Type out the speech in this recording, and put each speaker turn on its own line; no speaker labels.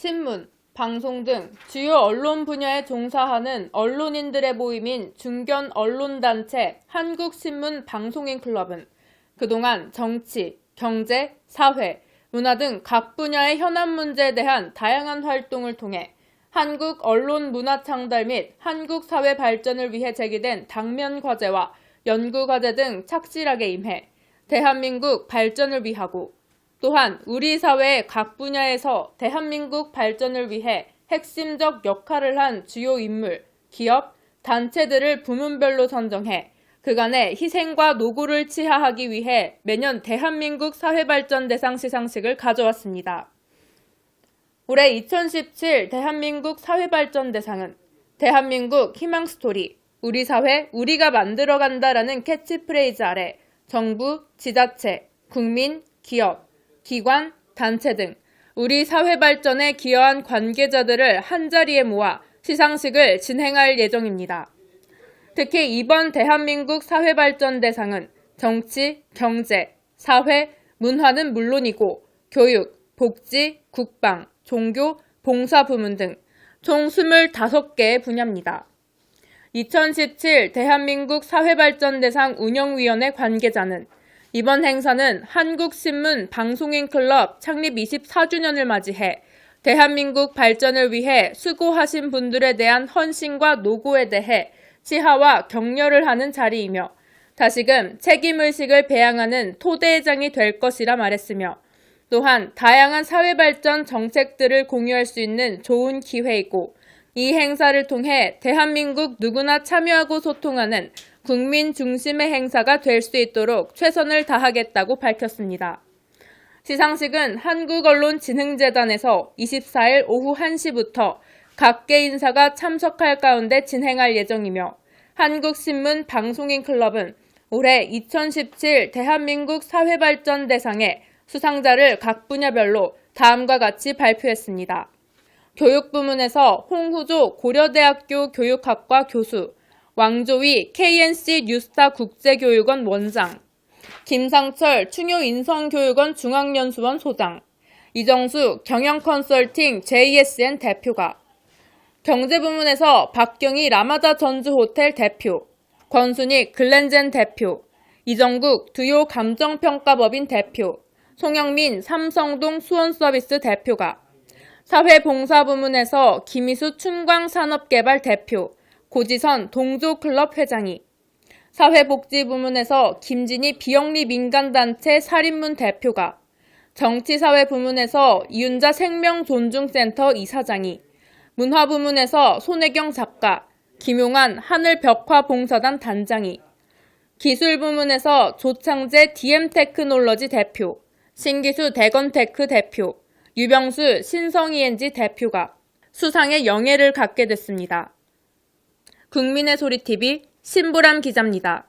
신문, 방송 등 주요 언론 분야에 종사하는 언론인들의 모임인 중견 언론단체 한국신문 방송인 클럽은 그동안 정치, 경제, 사회, 문화 등 각 분야의 현안 문제에 대한 다양한 활동을 통해 한국 언론 문화 창달 및 한국 사회 발전을 위해 제기된 당면 과제와 연구 과제 등 착실하게 임해 대한민국 발전을 위하고 또한 우리 사회의 각 분야에서 대한민국 발전을 위해 핵심적 역할을 한 주요 인물, 기업, 단체들을 부문별로 선정해 그간의 희생과 노고를 치하하기 위해 매년 대한민국 사회발전대상 시상식을 가져왔습니다. 올해 2017 대한민국 사회발전대상은 대한민국 희망스토리, 우리 사회, 우리가 만들어간다라는 캐치프레이즈 아래 정부, 지자체, 국민, 기업, 기관, 단체 등 우리 사회 발전에 기여한 관계자들을 한자리에 모아 시상식을 진행할 예정입니다. 특히 이번 대한민국 사회발전대상은 정치, 경제, 사회, 문화는 물론이고 교육, 복지, 국방, 종교, 봉사 부문 등 총 25개의 분야입니다. 2017 대한민국 사회발전대상 운영위원회 관계자는 이번 행사는 한국신문 방송인 클럽 창립 24주년을 맞이해 대한민국 발전을 위해 수고하신 분들에 대한 헌신과 노고에 대해 치하와 격려를 하는 자리이며 다시금 책임의식을 배양하는 토대회장이 될 것이라 말했으며 또한 다양한 사회발전 정책들을 공유할 수 있는 좋은 기회이고 이 행사를 통해 대한민국 누구나 참여하고 소통하는 국민 중심의 행사가 될 수 있도록 최선을 다하겠다고 밝혔습니다. 시상식은 한국언론진흥재단에서 24일 오후 1시부터 각계 인사가 참석할 가운데 진행할 예정이며 한국신문 방송인 클럽은 올해 2017 대한민국 사회발전 대상의 수상자를 각 분야별로 다음과 같이 발표했습니다. 교육 부문에서 홍후조 고려대학교 교육학과 교수, 왕조위 KNC 뉴스타 국제교육원 원장, 김상철 충효인성교육원 중앙연수원 소장, 이정수 경영컨설팅 JSN 대표가, 경제부문에서 박경희 라마다 전주호텔 대표, 권순익 글렌젠 대표, 이정국 두요 감정평가법인 대표, 송영민 삼성동 수원서비스 대표가, 사회봉사부문에서 김희수 충광산업개발 대표, 고지선 동조클럽 회장이, 사회복지부문에서 김진희 비영리 민간단체 살인문 대표가, 정치사회 부문에서 이윤자 생명존중센터 이사장이, 문화부문에서 손혜경 작가, 김용환 하늘벽화봉사단 단장이, 기술부문에서 조창재 DM테크놀러지 대표, 신기수 대건테크 대표, 유병수 신성이엔지 대표가 수상의 영예를 갖게 됐습니다. 국민의 소리TV 신보람 기자입니다.